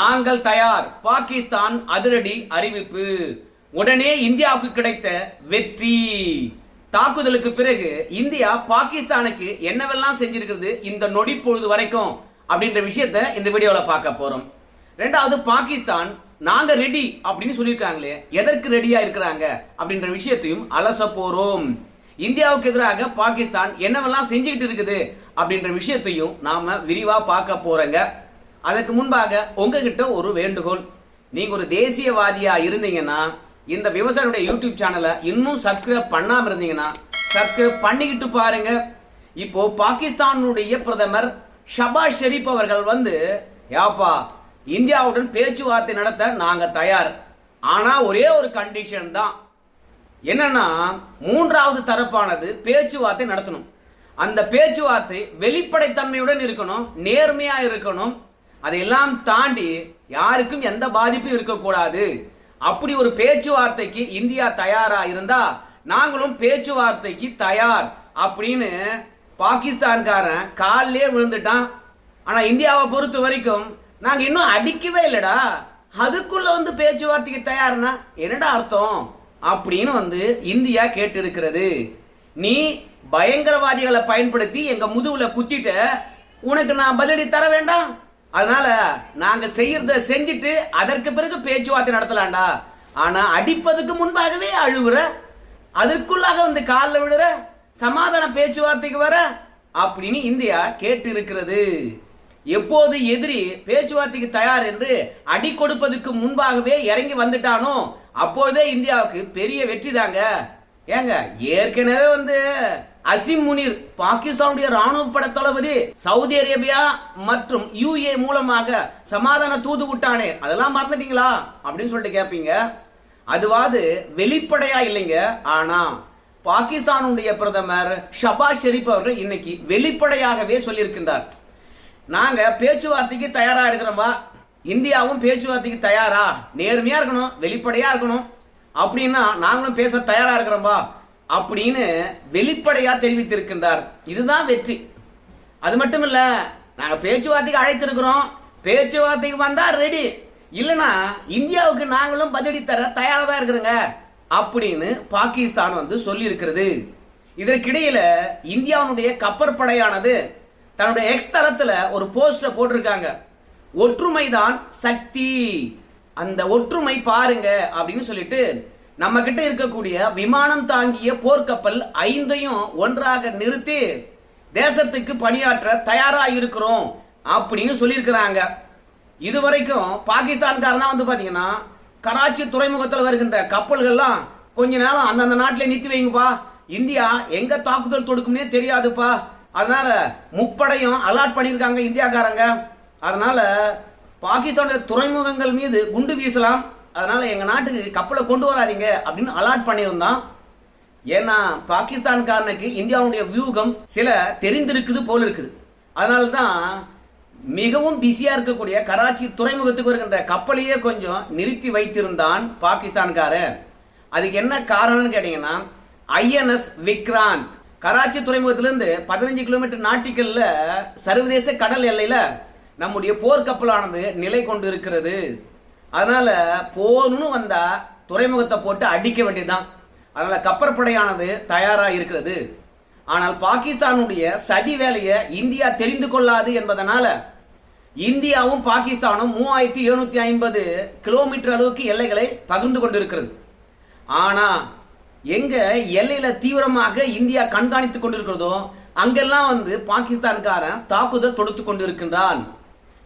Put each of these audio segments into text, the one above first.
நாங்கள் தயார். பாகிஸ்தான் அதிரடி அறிவிப்பு. உடனே இந்தியாவுக்கு கிடைத்த வெற்றி. தாக்குதலுக்கு பிறகு இந்தியா பாகிஸ்தானுக்கு என்னவெல்லாம் செஞ்சிருக்கிறது இந்த நொடி பொழுது வரைக்கும் அப்படின்ற விஷயத்த இந்த வீடியோவில் பார்க்க போறோம். ரெண்டாவது பாகிஸ்தான் நாங்க ரெடி அப்படின்னு சொல்லியிருக்காங்களே எதற்கு ரெடியா இருக்கிறாங்க அப்படின்ற விஷயத்தையும் அலச போறோம். இந்தியாவுக்கு எதிராக பாகிஸ்தான் என்னவெல்லாம் செஞ்சுக்கிட்டு இருக்குது அப்படின்ற விஷயத்தையும் நாம விரிவா பார்க்க போறோங்க. அதற்கு முன்பாக உங்ககிட்ட ஒரு வேண்டுகோள். நீங்க ஒரு தேசியவாதியா இருந்தீங்கன்னா இந்த விவசாயியுடைய யூடியூப் சேனலை இன்னும் சப்ஸ்கிரைப் பண்ணாம இருந்தீங்கன்னா சப்ஸ்கிரைப் பண்ணிக்கிட்டு பாருங்க. இப்போ பாகிஸ்தானுடைய பிரதமர் ஷபாஸ் ஷெரீப் அவர்கள் வந்து யாப்பா இந்தியாவுடன் பேச்சுவார்த்தை நடத்த நாங்க தயார். ஆனா ஒரே ஒரு கண்டிஷன் தான். என்னன்னா மூன்றாவது தரப்பானது பேச்சுவார்த்தை நடத்தணும். அந்த பேச்சுவார்த்தை வெளிப்படைத்தன்மையுடன் இருக்கணும் நேர்மையா இருக்கணும். அதையெல்லாம் தாண்டி யாருக்கும் எந்த பாதிப்பும் இருக்கக்கூடாது. அப்படி ஒரு பேச்சுவார்த்தைக்கு இந்தியா தயாரா இருந்தா நாங்களும் பேச்சுவார்த்தைக்கு தயார் அப்படின்னு பாகிஸ்தான்காரன் காலிலே விழுந்துட்டான். ஆனா இந்தியாவை பொறுத்த வரைக்கும் நாங்க இன்னும் அடிக்கவே இல்லடா. அதுக்குள்ள வந்து பேச்சுவார்த்தைக்கு தயார்னா என்னடா அர்த்தம் அப்படின்னு வந்து இந்தியா கேட்டு இருக்கிறது நீ பயங்கரவாதிகளை பயன்படுத்தி எங்க முதுகுல குத்திட்ட உனக்கு நான் பதிலடி தர வேண்டாம். அதனால நாங்க செய்யறத செஞ்சுட்டு அதற்கு பிறகு பேச்சுவார்த்தை நடத்தலாம்டா. ஆனா அடிப்பதுக்கு முன்பாகவே அழுவுற அதற்குள்ளாக வந்து காலில் விழுற சமாதான பேச்சுவார்த்தைக்கு வர அப்படின்னு இந்தியா கேட்டு இருக்கிறது எப்போது எதிரி பேச்சுவார்த்தைக்கு தயார் என்று அடி கொடுப்பதற்கு முன்பாகவே இறங்கி வந்துட்டானோ அப்போதே இந்தியாவுக்கு பெரிய வெற்றி தாங்க. ஏங்க ஏற்கனவே வந்து அசிம் முனீர் பாகிஸ்தானுடைய ராணுவ பட தளபதி சவுதி அரேபியா மற்றும் யுஏ மூலமாக சமாதான தூது விட்டானே. அதெல்லாம் மறந்துட்டீங்களா? அப்படின்னு சொல்லிட்டு கேட்பீங்க அதுவாது வெளிப்படையா இல்லைங்க. ஆனா பாகிஸ்தானுடைய பிரதமர் ஷபாஸ் ஷெரீப் அவர்கள் இன்னைக்கு வெளிப்படையாகவே சொல்லியிருக்கின்றார். நாங்க பேச்சுவார்த்தைக்கு தயாரா இருக்கிறோமா இந்தியாவும் பேச்சுவார்த்தைக்கு தயாரா. நேர்மையா இருக்கணும் வெளிப்படையா இருக்கணும். அப்படின்னா நாங்களும் பேச தயாரா இருக்கிறோம்பா அப்படின்னு வெளிப்படையா தெரிவித்திருக்கின்றார். இதுதான் வெற்றி. அது மட்டும் இல்ல நாங்க பேச்சுவார்த்தைக்கு அழைத்திருக்கிறோம். பேச்சுவார்த்தைக்கு வந்தா ரெடி இல்லைன்னா இந்தியாவுக்கு நாங்களும் பதிலடி தர தயாரா தான் இருக்கிறோங்க அப்படின்னு பாகிஸ்தான் வந்து சொல்லி இருக்கிறது இதற்கிடையில இந்தியாவுடைய கப்பற்படையானது தன்னுடைய எக்ஸ் தளத்துல ஒரு போஸ்டர் போட்டிருக்காங்க. ஒற்றுமைதான் சக்தி. அந்த ஒற்றுமை பாருங்க அப்படின்னு சொல்லிட்டு நம்ம கிட்ட இருக்கக்கூடிய விமானம் தாங்கிய போர்க்கப்பல் ஐந்தையும் ஒன்றாக நிறுத்தி தேசத்துக்கு பணியாற்ற தயாரா இருக்கிறோம் அப்படின்னு சொல்லியிருக்கிறாங்க. இதுவரைக்கும் பாகிஸ்தான்காரனா வந்து பாத்தீங்கன்னா கராச்சி துறைமுகத்தில் வருகின்ற கப்பல்கள்லாம் கொஞ்ச நேரம் அந்தந்த நாட்டில் நிறுத்தி வைங்கப்பா. இந்தியா எங்க தாக்குதல் தொடுக்கும்னே தெரியாதுப்பா. அதனால முப்படையும் அலாட் பண்ணியிருக்காங்க இந்தியாக்காரங்க. அதனால பாகிஸ்தானோட துறைமுகங்கள் மீது குண்டு வீசலாம். அதனால் எங்கள் நாட்டுக்கு கப்பலை கொண்டு வராதீங்க அப்படின்னு அலாட் பண்ணியிருந்தான். ஏன்னா பாகிஸ்தான்காரனுக்கு இந்தியாவுடைய வியூகம் சில தெரிந்திருக்குது போல இருக்குது. அதனால தான் மிகவும் பிஸியாக இருக்கக்கூடிய கராச்சி துறைமுகத்துக்கு வருகின்ற கப்பலையே கொஞ்சம் நிறுத்தி வைத்திருந்தான் பாகிஸ்தான்காரன். அதுக்கு என்ன காரணம்னு கேட்டிங்கன்னா ஐஎன்எஸ் விக்ராந்த். கராச்சி துறைமுகத்திலிருந்து பதினஞ்சு கிலோமீட்டர் நாட்டிக்கல்ல சர்வதேச கடல் எல்லையில் நம்முடைய போர்க்கப்பலானது நிலை கொண்டு இருக்கிறது அதனால போர்னு வந்தா துறைமுகத்தை போட்டு அடிக்க வேண்டியதுதான். அதனால கப்பற்படையானது தயாரா இருக்கிறது. ஆனால் பாகிஸ்தானுடைய சதி வேலையை இந்தியா தெரிந்து கொள்ளாது என்பதனால இந்தியாவும் பாகிஸ்தானும் மூவாயிரத்தி எழுநூத்தி ஐம்பது கிலோமீட்டர் அளவுக்கு எல்லைகளை பகிர்ந்து கொண்டிருக்கிறது. ஆனா எங்க எல்லையில தீவிரமாக இந்தியா கண்காணித்துக் கொண்டிருக்கிறதோ அங்கெல்லாம் வந்து பாகிஸ்தான்காரன் தாக்குதல் தொடுத்து கொண்டிருக்கின்றான்.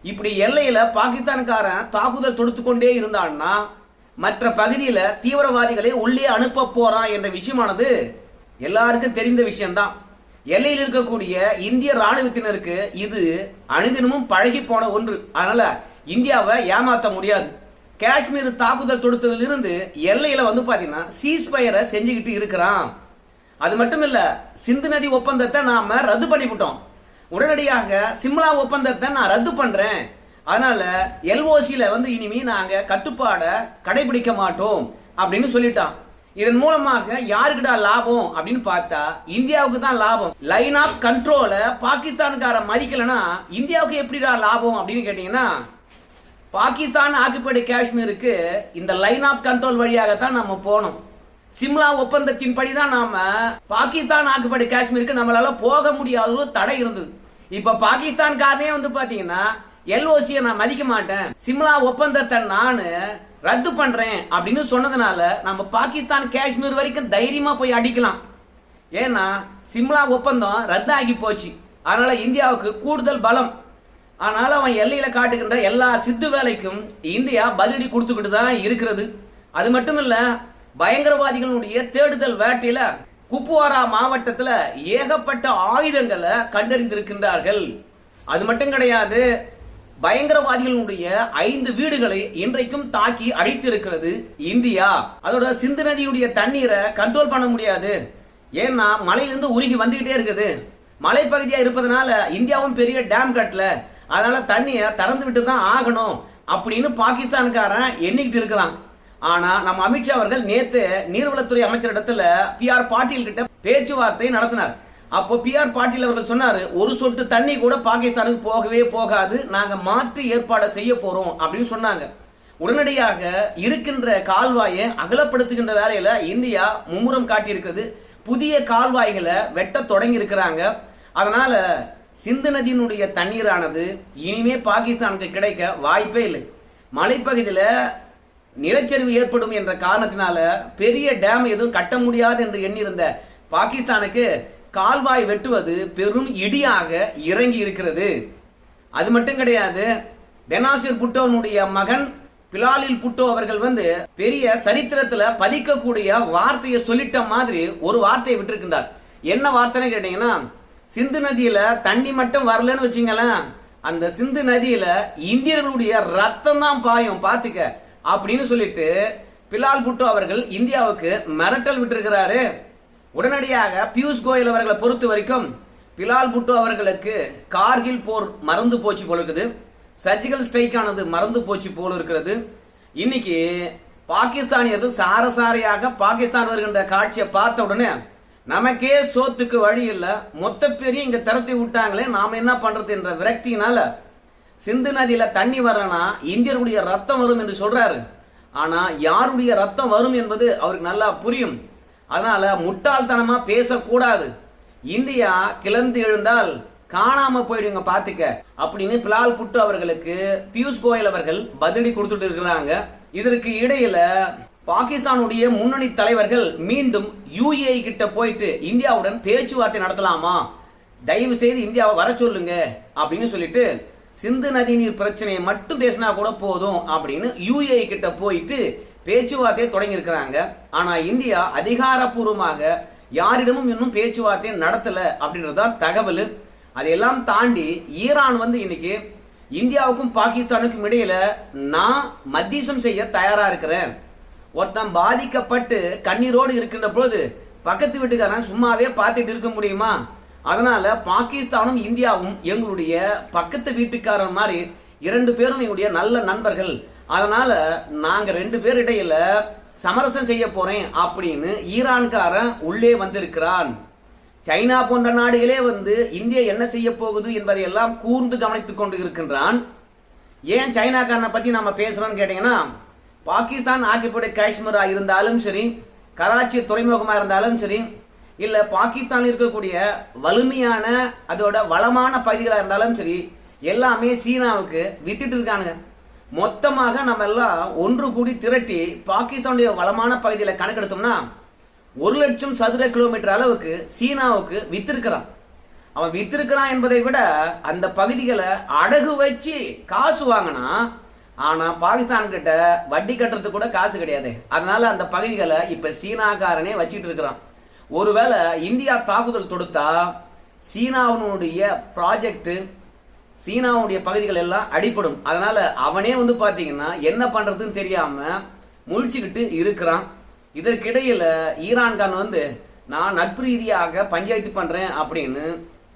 இப்படி எல்லையில பாகிஸ்தான்காரன் தாக்குதல் தொடுத்து கொண்டே இருந்தான்னா மற்ற பகுதியில தீவிரவாதிகளை உள்ளே அனுப்ப போறான் என்ற விஷயமானது எல்லாருக்கும் தெரிந்த விஷயம்தான். எல்லையில் இருக்கக்கூடிய இந்திய ராணுவத்தினருக்கு இது அனுதினமும் பழகி போன ஒன்று. அதனால இந்தியாவை ஏமாத்த முடியாது. காஷ்மீர் தாக்குதல் தொடுத்ததிலிருந்து எல்லையில வந்து பாத்தீங்கன்னா சீஸ்பயரை செஞ்சுக்கிட்டு இருக்கிறான். அது மட்டும் இல்ல சிந்து நதி ஒப்பந்தத்தை நாம ரத்து பண்ணிவிட்டோம். உடனடியாக சிம்லா ஒப்பந்தத்தை நான் ரத்து பண்றேன். அதனால எல்ஓசியில வந்து இனிமே நாங்க கட்டுப்பாடை கடைபிடிக்க மாட்டோம் அப்படின்னு சொல்லிட்டான். இதன் மூலமாக யாருக்குடா லாபம் அப்படின்னு பார்த்தா இந்தியாவுக்கு தான் லாபம். லைன் ஆஃப் கண்ட்ரோல பாகிஸ்தானுக்கார மதிக்கலனா இந்தியாவுக்கு எப்படிடா லாபம் அப்படின்னு கேட்டீங்கன்னா பாகிஸ்தான் ஆக்குப்படி காஷ்மீருக்கு இந்த லைன் ஆஃப் கண்ட்ரோல் வழியாகத்தான் நம்ம போனோம் சிம்லா ஒப்பந்தத்தின் தான் நாம பாகிஸ்தான் ஆக்குப்படி காஷ்மீருக்கு நம்மளால போக முடியாத ஒரு தடை இருந்தது. இப்ப பாகிஸ்தான்காரனே வந்து பாத்தீங்கன்னா எல்ஓசியை நான் மதிக்க மாட்டேன். சிம்லா ஒப்பந்தத்தை நானு ரத்து பண்றேன் அப்படின்னு சொன்னதுனால நம்ம பாகிஸ்தான் காஷ்மீர் வரைக்கும் தைரியமா போய் அடிக்கலாம். ஏன்னா சிம்லா ஒப்பந்தம் ரத்தாகி போச்சு. அதனால இந்தியாவுக்கு கூடுதல் பலம். அதனால அவன் எல்லையில காட்டுகின்ற எல்லா சித்து வேலைக்கும் இந்தியா பதிலடி கொடுத்துக்கிட்டு தான் இருக்கிறது. அது மட்டும் இல்லை பயங்கரவாதிகளுடைய தேடுதல் வேட்டையில குப்வாரா மாவட்டத்துல ஏகப்பட்ட ஆயுதங்களை கண்டறிந்திருக்கின்றார்கள். அது மட்டும் கிடையாது பயங்கரவாதிகளுடைய ஐந்து வீடுகளை இன்றைக்கும் தாக்கி அழித்திருக்கிறது இந்தியா. அதோட சிந்து நதியுடைய தண்ணீரை கண்ட்ரோல் பண்ண முடியாது. ஏன்னா மலையிலிருந்து உருகி வந்துகிட்டே இருக்குது. மலைப்பகுதியா இருப்பதனால இந்தியாவும் பெரிய டேம் கட்டல. அதனால தண்ணியை திறந்து விட்டு தான் ஆகணும் அப்படின்னு பாகிஸ்தான்காரன் எண்ணிக்கிட்டு இருக்கிறான். ஆனா நம்ம அமித்ஷா அவர்கள் நேத்து நீர்வளத்துறை அமைச்சரிடத்துல பி ஆர் பாட்டீல் கிட்ட பேச்சுவார்த்தை நடத்தினார். அப்போ பி ஆர் பாட்டீல் அவர்கள் சொன்னாரு ஒரு சொட்டு தண்ணி கூட பாகிஸ்தானுக்கு போகவே போகாது. நாங்க மாற்று ஏற்பாடை செய்ய போறோம் அப்படின்னு சொன்னாங்க. உடனடியாக இருக்கின்ற கால்வாயை அகலப்படுத்துகின்ற வேலையில இந்தியா மும்முரம் காட்டியிருக்கிறது. புதிய கால்வாய்களை வெட்ட தொடங்கி இருக்கிறாங்க அதனால சிந்து நதியினுடைய தண்ணீரானது இனிமே பாகிஸ்தானுக்கு கிடைக்க வாய்ப்பே இல்லை. மலைப்பகுதியில் நிலச்சரிவு ஏற்படும் என்ற காரணத்தினால பெரிய டேம் எதுவும் கட்ட முடியாது என்று எண்ணியிருந்த பாகிஸ்தானுக்கு கால்வாய் வெட்டுவது பெரும் இடியாக இறங்கி இருக்கிறது. அது மட்டும் கிடையாது பெனாசிர் புட்டோனுடைய மகன் பிலாலில் புட்டோ அவர்கள் வந்து பெரிய சரித்திரத்துல பதிக்கக்கூடிய வார்த்தையை சொல்லிட்ட மாதிரி ஒரு வார்த்தையை விட்டுருக்கின்றார். என்ன வார்த்தைன்னு கேட்டீங்கன்னா சிந்து நதியில தண்ணி மட்டும் வரலன்னு வச்சுங்களேன் அந்த சிந்து நதியில இந்தியர்களுடைய ரத்தம் தான் பாயும். பாத்துக்க அப்படின்னு சொல்லிட்டு பிலால் புட்டோ அவர்கள் இந்தியாவுக்கு மிரட்டல் விட்டிருக்கிறாரு. உடனடியாக பியூஷ் கோயல் அவர்களை பொறுத்த வரைக்கும் பிலால் புட்டோ அவர்களுக்கு கார்கில் போர் மறந்து போச்சு போல இருக்குது. சர்ஜிக்கல் ஸ்ட்ரைக் ஆனது மறந்து போச்சு போல இருக்கிறது. இன்னைக்கு பாகிஸ்தானியர்கள் சாரசாரியாக பாகிஸ்தான் வருகின்ற காட்சியை பார்த்த உடனே நமக்கே சோத்துக்கு வழி இல்லை. மொத்த பேரையும் இங்க திறத்தி விட்டாங்களே. நாம என்ன பண்றது? என்ற விரக்தியினால சிந்து நதியில் தண்ணி வரனா இந்தியர்களுடைய ரத்தம் வரும் என்று சொல்றாரு. ஆனால் யாருடைய ரத்தம் வரும் என்பது அவருக்கு நல்லா புரியும். அதனால முட்டாள்தனமாக பேசக்கூடாது. இந்தியா கிளந்து எழுந்தால் காணாம போயிடுங்க பாத்துக்க. அப்படின்னு பிலால் புட்டு அவர்களுக்கு பியூஷ் கோயல் அவர்கள் பதிலடி கொடுத்துட்டு இருக்கிறாங்க. இதற்கு இடையில பாகிஸ்தானுடைய முன்னணி தலைவர்கள் மீண்டும் யுஏஇ கிட்ட போயிட்டு இந்தியாவுடன் பேச்சுவார்த்தை நடத்தலாமா? தயவு செய்து இந்தியாவை வர சொல்லுங்க அப்படின்னு சொல்லிட்டு சிந்து நதி நீர் பிரச்சனையை மட்டும் பேசினா கூட போதும் அப்படின்னு யூஏ கிட்ட போயிட்டு பேச்சுவார்த்தையை தொடங்கியிருக்கிறாங்க. ஆனால் இந்தியா அதிகாரப்பூர்வமாக யாரிடமும் இன்னும் பேச்சுவார்த்தை அப்படின்றது தான் தகவல். அதையெல்லாம் தாண்டி ஈரான் வந்து இன்னைக்கு இந்தியாவுக்கும் பாகிஸ்தானுக்கும் இடையில நான் மத்தியசம் செய்ய தயாரா இருக்கிறேன். ஒருத்தன் பாதிக்கப்பட்டு கண்ணீரோடு இருக்கின்ற பொழுது பக்கத்து வீட்டுக்காரன் சும்மாவே பார்த்துட்டு இருக்க முடியுமா? அதனால பாகிஸ்தானும் இந்தியாவும் எங்களுடைய பக்கத்து வீட்டுக்காரர் மாதிரி இரண்டு பேரும் எங்களுடைய நல்ல நண்பர்கள். அதனால நாங்க ரெண்டு பேர் இடையில சமரசம் செய்ய போறேன் அப்படின்னு ஈரான்காரன் உள்ளே வந்திருக்கிறான். சைனா போன்ற நாடுகளே வந்து இந்தியா என்ன செய்ய போகுது என்பதை எல்லாம் கூர்ந்து கவனித்துக் கொண்டு இருக்கின்றான். ஏன் சைனாக்காரனை பத்தி நாம பேசுறோம்னு கேட்டீங்கன்னா பாகிஸ்தான் ஆக்கிப்படை காஷ்மீரா இருந்தாலும் சரி கராச்சி துறைமுகமா இருந்தாலும் சரி இல்ல பாகிஸ்தான் இருக்கக்கூடிய வலிமையான அதோட வளமான பகுதிகளாக இருந்தாலும் சரி எல்லாமே சீனாவுக்கு வித்துட்டு இருக்கானுங்க. மொத்தமாக நம்ம எல்லாம் ஒன்று கூடி திரட்டி பாகிஸ்தானுடைய வளமான பகுதியில் கணக்கெடுத்தோம்னா ஒரு லட்சம் சதுர கிலோமீட்டர் அளவுக்கு சீனாவுக்கு வித்திருக்கிறான். அவன் வித்திருக்கிறான் என்பதை விட அந்த பகுதிகளை அடகு வச்சு காசு வாங்கினா ஆனா பாகிஸ்தான் கிட்ட வட்டி கட்டுறதுக்கு கூட காசு கிடையாது. அதனால அந்த பகுதிகளை இப்ப சீனாக்காரனே வச்சுட்டு இருக்கிறான். ஒருவேளை இந்தியா தாக்குதல் தொடுத்தா சீனாவினுடைய ப்ராஜெக்ட் சீனாவுடைய பகுதிகள் எல்லாம் அடிப்படும் அதனால அவனே வந்து பாத்தீங்கன்னா என்ன பண்றதுன்னு தெரியாம முழிச்சுக்கிட்டு இருக்கிறான். இதற்கிடையில ஈரான்கான் வந்து நான் நட்பு ரீதியாக பஞ்சாயத்து பண்றேன் அப்படின்னு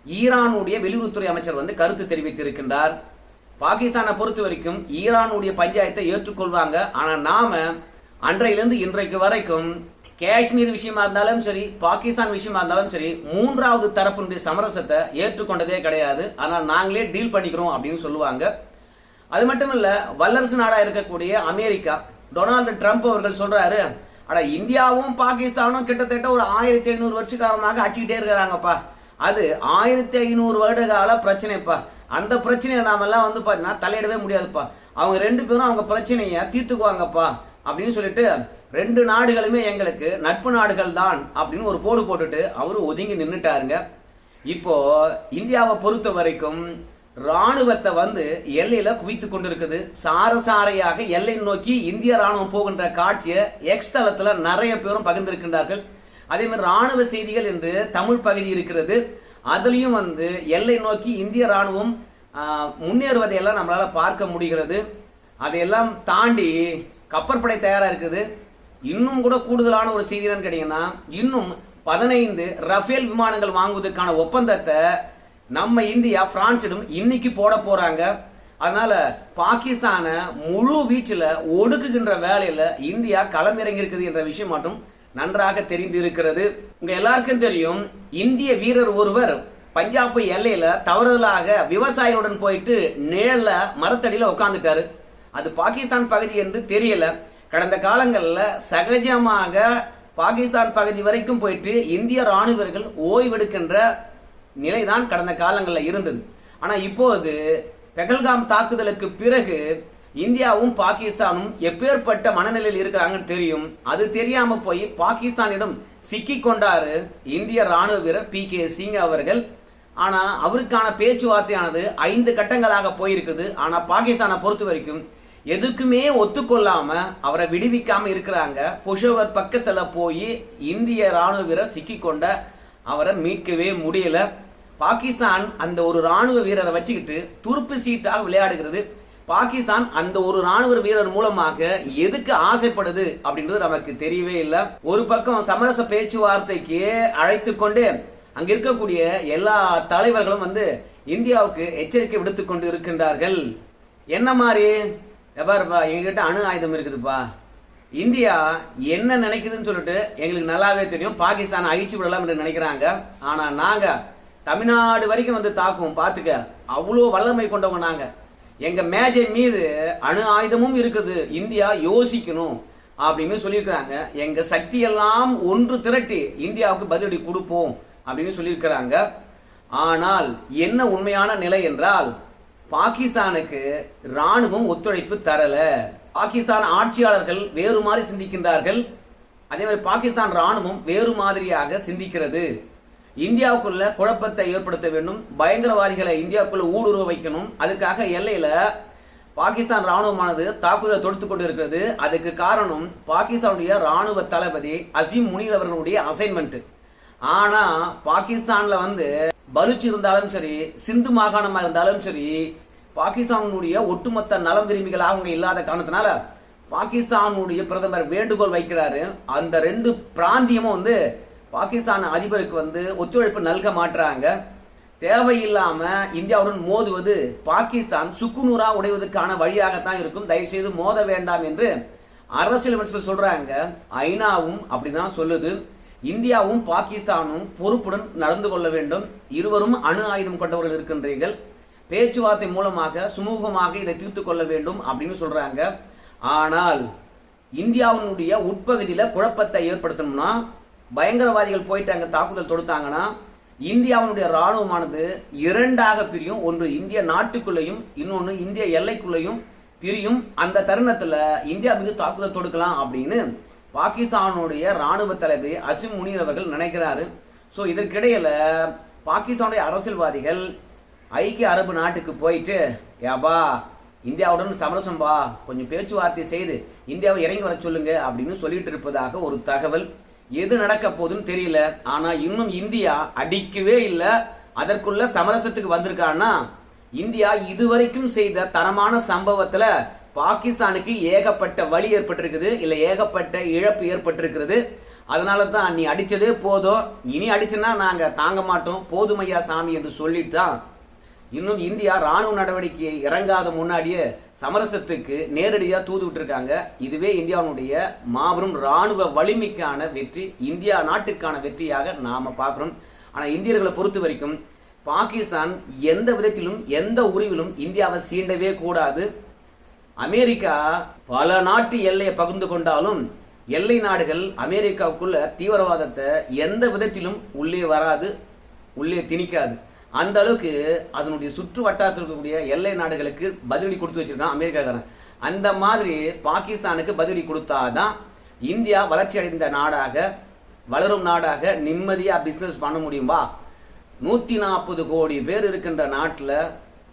ஈரானுடைய வெளியுறவுத்துறை அமைச்சர் வந்து கருத்து தெரிவித்திருக்கின்றார். பாகிஸ்தானை பொறுத்த வரைக்கும் ஈரானுடைய பஞ்சாயத்தை ஏற்றுக்கொள்வாங்க. ஆனா நாம அன்றையிலிருந்து இன்றைக்கு வரைக்கும் காஷ்மீர் விஷயமா இருந்தாலும் சரி பாகிஸ்தான் விஷயமா இருந்தாலும் சரி மூன்றாவது தரப்பினுடைய சமரசத்தை ஏற்றுக்கொண்டதே கிடையாது. ஆனால் நாங்களே டீல் பண்ணிக்கிறோம் அப்படின்னு சொல்லுவாங்க. அது மட்டும் இல்ல வல்லரசு நாடா இருக்கக்கூடிய அமெரிக்கா டொனால்டு ட்ரம்ப் அவர்கள் சொல்றாரு அட இந்தியாவும் பாகிஸ்தானும் கிட்டத்தட்ட ஒரு ஆயிரத்தி ஐநூறு வருஷ காலமாக அடிச்சுக்கிட்டே இருக்கிறாங்கப்பா. அது ஆயிரத்தி ஐநூறு வருட கால பிரச்சனைப்பா. அந்த பிரச்சனையை நாமெல்லாம் வந்து பாத்தீங்கன்னா தலையிடவே முடியாதுப்பா. அவங்க ரெண்டு பேரும் அவங்க பிரச்சனைய தீர்த்துக்குவாங்கப்பா அப்படின்னு சொல்லிட்டு ரெண்டு நாடுகளுமே எங்களுக்கு நட்பு நாடுகள் தான் அப்படின்னு ஒரு போடு போட்டுட்டு அவரு ஒதுங்கி நின்றுட்டாருங்க இப்போ இந்தியாவை பொறுத்த வரைக்கும் ராணுவத்தை வந்து எல்லையில குவித்து கொண்டிருக்குது. சாரசாரையாக எல்லை நோக்கி இந்திய ராணுவம் போகின்ற காட்சியை எக்ஸ் தளத்துல நிறைய பேரும் பகிர்ந்திருக்கின்றார்கள். அதே மாதிரி ராணுவ செய்திகள் என்று தமிழ் பகுதி இருக்கிறது. அதுலயும் வந்து எல்லை நோக்கி இந்திய ராணுவம் முன்னேறுவதை முன்னேறுவதையெல்லாம் நம்மளால பார்க்க முடிகிறது. அதையெல்லாம் தாண்டி கப்பற்படை தயாரா இருக்குது. இன்னும் கூட கூடுதலான ஒரு செய்தி என்னன்னு கேட்டீங்கன்னா இன்னும் பதினைந்து ரஃபேல் விமானங்கள் வாங்குவதற்கான ஒப்பந்தத்தை நம்ம இந்தியா பிரான்சிடம் இன்னைக்கு போட போறாங்க. அதனால பாகிஸ்தானை முழு வீச்சில் ஒடுக்குகின்ற வேலையில இந்தியா களமிறங்கி இருக்குது என்ற விஷயம் மட்டும் நன்றாக தெரிந்து இருக்கிறது உங்க எல்லாருக்கும் தெரியும் இந்திய வீரர் ஒருவர் பஞ்சாப் எல்லையில தவறுதலாக விவசாயிகளுடன் போயிட்டு நிழல்ல மரத்தடியில உட்காந்துட்டாரு அது பாகிஸ்தான் பகுதி என்று தெரியல. கடந்த காலங்களில் சகஜமாக பாகிஸ்தான் பகுதி வரைக்கும் போயிட்டு இந்திய ராணுவர்கள் ஓய்வெடுக்கின்ற நிலைதான் கடந்த காலங்களில் இருந்தது. ஆனால் இப்போது பெகல்காம் தாக்குதலுக்கு பிறகு இந்தியாவும் பாகிஸ்தானும் எப்பேற்பட்ட மனநிலையில் இருக்கிறாங்கன்னு தெரியும். அது தெரியாம போய் பாகிஸ்தானிடம் சிக்கி கொண்டாரு இந்திய ராணுவ வீரர் பி கே சிங் அவர்கள். ஆனா அவருக்கான பேச்சுவார்த்தையானது ஐந்து கட்டங்களாக போயிருக்குது. ஆனா பாகிஸ்தானை பொறுத்த வரைக்கும் எதுக்குமே ஒத்துக்கொள்ளாம அவரை விடுவிக்காம இருக்கிறாங்க. புஷவர் பக்கத்துல போய் இந்திய ராணுவ வீரர் சிக்கி கொண்ட அவரை மீட்கவே முடியல. பாகிஸ்தான் அந்த ஒரு ராணுவ வீரரை வச்சுக்கிட்டு துருப்பு சீட்டாக விளையாடுகிறது. பாகிஸ்தான் அந்த ஒரு ராணுவ வீரர் மூலமாக எதுக்கு ஆசைப்படுது அப்படின்றது நமக்கு தெரியவே இல்லை. ஒரு பக்கம் சமரச பேச்சுவார்த்தைக்கு அழைத்து கொண்டு அங்க இருக்கக்கூடிய எல்லா தலைவர்களும் வந்து இந்தியாவுக்கு எச்சரிக்கை விடுத்து கொண்டு இருக்கின்றார்கள். என்ன மாதிரி? எப்பாருப்பா எங்ககிட்ட அணு ஆயுதம் இருக்குதுப்பா. இந்தியா என்ன நினைக்குதுன்னு சொல்லிட்டு எங்களுக்கு நல்லாவே தெரியும். பாகிஸ்தான் அழிச்சு விடலாம் என்று நினைக்கிறாங்க. ஆனா நாங்க தமிழ்நாடு வரைக்கும் வந்து தாக்குவோம் பாத்துக்க. அவ்வளோ வல்லமை கொண்டவங்க நாங்க. எங்க மேஜை மீது அணு ஆயுதமும் இருக்குது. இந்தியா யோசிக்கணும் அப்படின்னு சொல்லியிருக்கிறாங்க. எங்க சக்தியெல்லாம் ஒன்று திரட்டி இந்தியாவுக்கு பதிலடி கொடுப்போம் அப்படின்னு சொல்லியிருக்கிறாங்க. ஆனால் என்ன உண்மையான நிலை என்றால் பாகிஸ்தானுக்கு ராணுவம் ஒத்துழைப்பு தரல. பாகிஸ்தான் ஆட்சியாளர்கள் வேறு மாதிரி சிந்திக்கின்றார்கள். அதே மாதிரி பாகிஸ்தான் ராணுவம் வேறு மாதிரியாக சிந்திக்கிறது. இந்தியாவுக்குள்ள குழப்பத்தை ஏற்படுத்த வேண்டும். பயங்கரவாதிகளை இந்தியாவுக்குள்ள ஊடுருவ வைக்கணும். அதுக்காக எல்லையில பாகிஸ்தான் ராணுவமானது தாக்குதலை தொடுத்து கொண்டு இருக்கிறது அதுக்கு காரணம் பாகிஸ்தானுடைய ராணுவ தளபதி அசீம் முனீர் அவர்களுடைய அசைன்மெண்ட். ஆனா பாகிஸ்தான்ல வந்து பலுச் இருந்தாலும் சரி சிந்து மாகாணமா இருந்தாலும் சரி பாகிஸ்தானுடைய ஒட்டுமொத்த நலம் விரும்பிகள் அவங்க இல்லாத காரணத்தினால பாகிஸ்தானுடைய பிரதமர் வேண்டுகோள் வைக்கிறாரு. அந்த ரெண்டு பிராந்தியமும் வந்து பாகிஸ்தான் அதிபருக்கு வந்து ஒத்துழைப்பு நல்க மாட்டுறாங்க தேவையில்லாம இந்தியாவுடன் மோதுவது பாகிஸ்தான் சுக்குநூறா உடைவதற்கான வழியாகத்தான் இருக்கும். தயவு செய்து மோத வேண்டாம் என்று அரசியல் விமர்சகர்கள் சொல்றாங்க. ஐநாவும் அப்படிதான் சொல்லுது. இந்தியாவும் பாகிஸ்தானும் பொறுப்புடன் நடந்து கொள்ள வேண்டும். இருவரும் அணு ஆயுதம் கொண்டவர்கள் இருக்கின்றீர்கள். பேச்சுவார்த்தை மூலமாக சுமூகமாக இதை தீர்த்து கொள்ள வேண்டும் அப்படின்னு சொல்றாங்க. ஆனால் இந்தியாவினுடைய உட்பகுதியில் குழப்பத்தை ஏற்படுத்தணும்னா பயங்கரவாதிகள் போயிட்டு அங்கே தாக்குதல் தொடுத்தாங்கன்னா இந்தியாவினுடைய ராணுவமானது இரண்டாக பிரியும். ஒன்று இந்திய நாட்டுக்குள்ளேயும் இன்னொன்று இந்திய எல்லைக்குள்ளேயும் பிரியும். அந்த தருணத்தில் இந்தியா மீது தாக்குதல் தொடுக்கலாம் அப்படின்னு பாகிஸ்தானுடைய ராணுவ தளபதி அசிம் முனீர் அவர்கள் நினைக்கிறாரு. ஸோ இதற்கிடையில் பாகிஸ்தானுடைய அரசியல்வாதிகள் ஐக்கிய அரபு நாட்டுக்கு போயிட்டு ஏபா இந்தியாவுடன் சமரசம் வா கொஞ்சம் பேச்சுவார்த்தை செய்து இந்தியாவை இறங்கி வர சொல்லுங்க அப்படின்னு சொல்லிட்டு இருப்பதாக ஒரு தகவல். எது நடக்க போகுதுன்னு தெரியல. ஆனா இன்னும் இந்தியா அடிக்கவே இல்லை. அதற்குள்ள சமரசத்துக்கு வந்திருக்கான்னா இந்தியா இதுவரைக்கும் செய்த தரமான சம்பவத்துல பாகிஸ்தானுக்கு ஏகப்பட்ட வலி ஏற்பட்டிருக்குது இல்லை ஏகப்பட்ட இழப்பு ஏற்பட்டிருக்கிறது. அதனால தான் நீ அடித்ததே போதும். இனி அடிச்சுன்னா நாங்கள் தாங்க மாட்டோம். போதுமையா சாமி என்று சொல்லிட்டு தான் இன்னும் இந்தியா ராணுவ நடவடிக்கையை இறங்காத முன்னாடியே சமரசத்துக்கு நேரடியாக தூது விட்டுருக்காங்க. இதுவே இந்தியாவுடைய மாபெரும் ராணுவ வலிமைக்கான வெற்றி இந்தியா நாட்டுக்கான வெற்றியாக நாம் பார்க்குறோம். ஆனால் இந்தியர்களை பொறுத்த வரைக்கும் பாகிஸ்தான் எந்த விதத்திலும் எந்த உரிவிலும் இந்தியாவை சீண்டவே கூடாது. அமெரிக்கா பல நாட்டு எல்லையை பகிர்ந்து கொண்டாலும் எல்லை நாடுகள் அமெரிக்காவுக்குள்ள தீவிரவாதத்தை எந்த விதத்திலும் உள்ளே வராது உள்ளே திணிக்காது. அந்த அளவுக்கு அதனுடைய சுற்று வட்டாரத்தில் இருக்கக்கூடிய எல்லை நாடுகளுக்கு பதிலடி கொடுத்து வச்சிருக்கான் அமெரிக்காக்காரன். அந்த மாதிரி பாகிஸ்தானுக்கு பதிலடி கொடுத்தாதான் இந்தியா வளர்ச்சி அடைந்த நாடாக வளரும் நாடாக நிம்மதியாக பிஸ்னஸ் பண்ண முடியுமா நூற்றி நாற்பது கோடி பேர் இருக்கின்ற நாட்டில்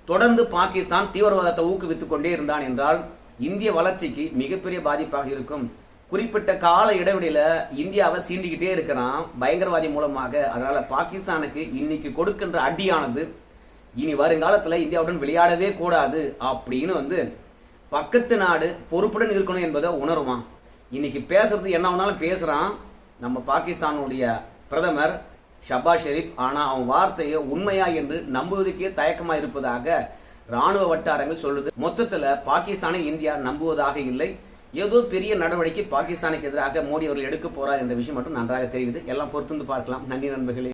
தொடர்ந்து பாகிஸ்தான் தீவிரவாதத்தை ஊக்குவித்துக் கொண்டே இருந்தான் என்றால் இந்திய வளர்ச்சிக்கு மிகப்பெரிய பாதிப்பாக இருக்கும். குறிப்பிட்ட கால இடைவெளியில இந்தியாவை சீண்டிக்கிட்டே இருக்கிறான். பயங்கரவாதி மூலமாக அதனால பாகிஸ்தானுக்கு இன்னைக்கு கொடுக்கின்ற அடியானது இனி வருங்காலத்துல இந்தியாவுடன் விளையாடவே கூடாது அப்படின்னு வந்து பக்கத்து நாடு பொறுப்புடன் இருக்கணும் என்பதை உணருவான். இன்னைக்கு பேசுறது என்ன வேணாலும் பேசுறான். நம்ம பாகிஸ்தானுடைய பிரதமர் ஷபாஸ் ஷெரீப் ஆனா அவன் வார்த்தையை உண்மையா என்று நம்புவதற்கே தயக்கமாக இருப்பதாக ராணுவ வட்டாரங்கள் சொல்லுது. மொத்தத்துல பாகிஸ்தானை இந்தியா நம்புவதாக இல்லை. ஏதோ பெரிய நடவடிக்கை பாகிஸ்தானுக்கு எதிராக மோடி அவர்கள் எடுக்க போறார் என்ற விஷயம் மட்டும் நன்றாக தெரியுது. எல்லாம் பொறுத்து வந்து பார்க்கலாம். நன்றி நண்பர்களே.